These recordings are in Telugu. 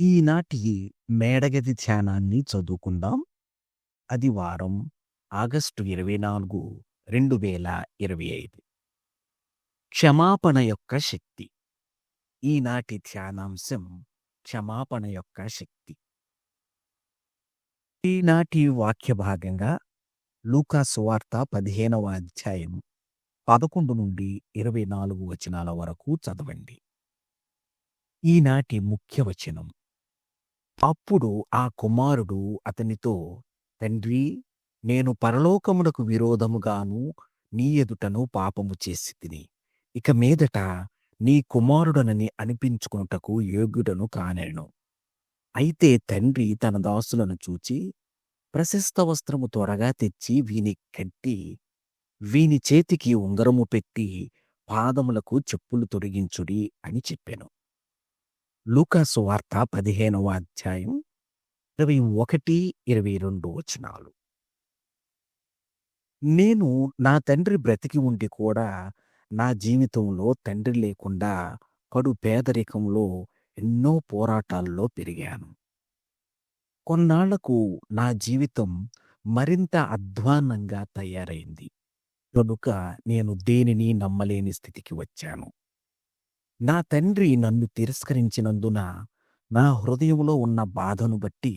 ఈనాటి మేడగది ధ్యానాన్ని చదువుకుందాం. అది వారం ఆగస్టు ఇరవై నాలుగు రెండు వేల ఇరవై ఐదు. క్షమాపణ యొక్క శక్తి. ఈనాటి ధ్యానాంశం క్షమాపణ యొక్క శక్తి. ఈనాటి వాక్య భాగంగా లూకా సువార్త పదిహేనవ అధ్యాయం పదకొండు నుండి ఇరవై నాలుగు వచనాల వరకు చదవండి. ఈనాటి ముఖ్య వచనం అప్పుడు ఆ కుమారుడు అతనితో తండ్రి నేను పరలోకమునకు విరోధముగాను నీ ఎదుటను పాపము చేసి తిని ఇక మీదట నీ కుమారుడనని అనిపించుకున్నటకు యోగ్యుడను కానేను. అయితే తండ్రి తన దాసులను చూచి ప్రశస్త వస్త్రము త్వరగా తెచ్చి వీని కట్టి వీని చేతికి ఉంగరము పెట్టి పాదములకు చెప్పులు తొడిగించుడి అని చెప్పాను. లూకాసు వార్త పదిహేనవ అధ్యాయం ఇరవై ఒకటి ఇరవై రెండు వచనాలు. నేను నా తండ్రి బ్రతికి ఉండి కూడా నా జీవితంలో తండ్రి లేకుండా కడు పేదరికంలో ఎన్నో పోరాటాల్లో పెరిగాను. కొన్నాళ్ళకు నా జీవితం మరింత అధ్వాన్నంగా తయారైంది. కనుక నేను దేనిని నమ్మలేని స్థితికి వచ్చాను. నా తండ్రి నన్ను తిరస్కరించినందున నా హృదయంలో ఉన్న బాధను బట్టి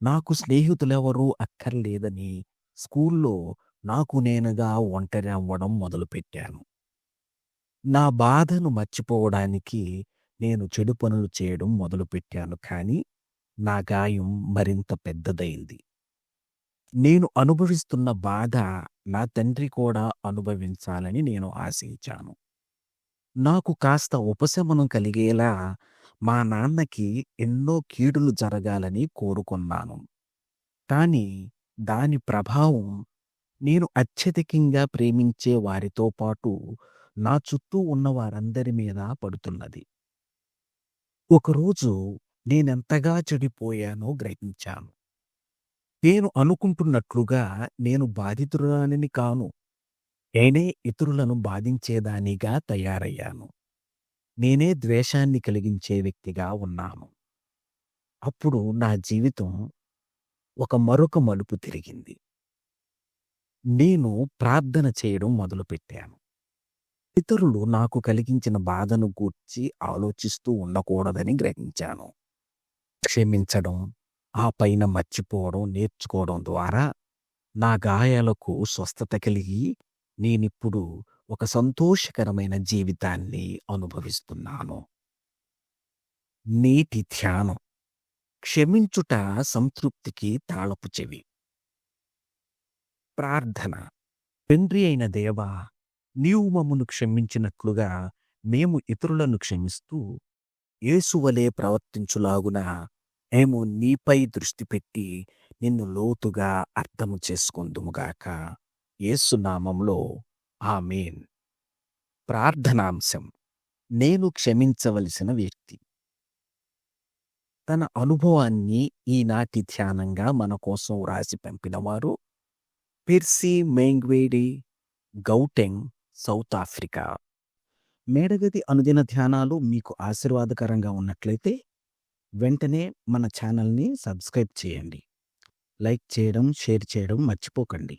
నాకు స్నేహితులెవరూ అక్కర్లేదని స్కూల్లో నాకు నేనుగా ఒంటరి అవ్వడం మొదలుపెట్టాను. నా బాధను మర్చిపోవడానికి నేను చెడు పనులు చేయడం మొదలుపెట్టాను కానీ నా గాయం మరింత పెద్దదైంది. నేను అనుభవిస్తున్న బాధ నా తండ్రి కూడా అనుభవించాలని నేను ఆశించాను. నాకు కాస్త ఉపశమనం కలిగేలా మా నాన్నకి ఎన్నో కీడులు జరగాలని కోరుకున్నాను. కానీ దాని ప్రభావం నేను అత్యధికంగా ప్రేమించే వారితో పాటు నా చుట్టూ ఉన్న వారందరి మీద పడుతున్నది. ఒకరోజు నేనెంతగా చెడిపోయానో గ్రహించాను. నేను అనుకుంటున్నట్లుగా నేను బాధితురాలిని కాను. నేనే ఇతరులను బాధించేదానిగా తయారయ్యాను. నేనే ద్వేషాన్ని కలిగించే వ్యక్తిగా ఉన్నాను. అప్పుడు నా జీవితం ఒక మరొక మలుపు తిరిగింది. నేను ప్రార్థన చేయడం మొదలుపెట్టాను. ఇతరులు నాకు కలిగించిన బాధను గూర్చి ఆలోచిస్తూ ఉండకూడదని గ్రహించాను. క్షమించడం ఆ పైన మర్చిపోవడం నేర్చుకోవడం ద్వారా నా గాయాలకు స్వస్థత కలిగి నేనిప్పుడు ఒక సంతోషకరమైన జీవితాన్ని అనుభవిస్తున్నాను. నేటి ధ్యానం. క్షమించుట సంతృప్తికి తాళపు చెవి. ప్రార్థన. తండ్రి అయిన దేవా నీవు మమ్మను క్షమించినట్లుగా మేము ఇతరులను క్షమిస్తూ యేసువలే ప్రవర్తించులాగున మేము నీపై దృష్టి పెట్టి నిన్ను లోతుగా అర్థము చేసుకుందుముగాక ఏసునామంలో ఆమెన్. ప్రార్థనాంశం. నేను క్షమించవలసిన వ్యక్తి. తన అనుభవాన్ని ఈనాటి ధ్యానంగా మన కోసం వ్రాసి పంపినవారు Percy Mengwedi Gauteng South Africa. మేడగది అనుదిన ధ్యానాలు మీకు ఆశీర్వాదకరంగా ఉన్నట్లయితే వెంటనే మన ఛానల్ని సబ్స్క్రైబ్ చేయండి. లైక్ చేయడం షేర్ చేయడం మర్చిపోకండి.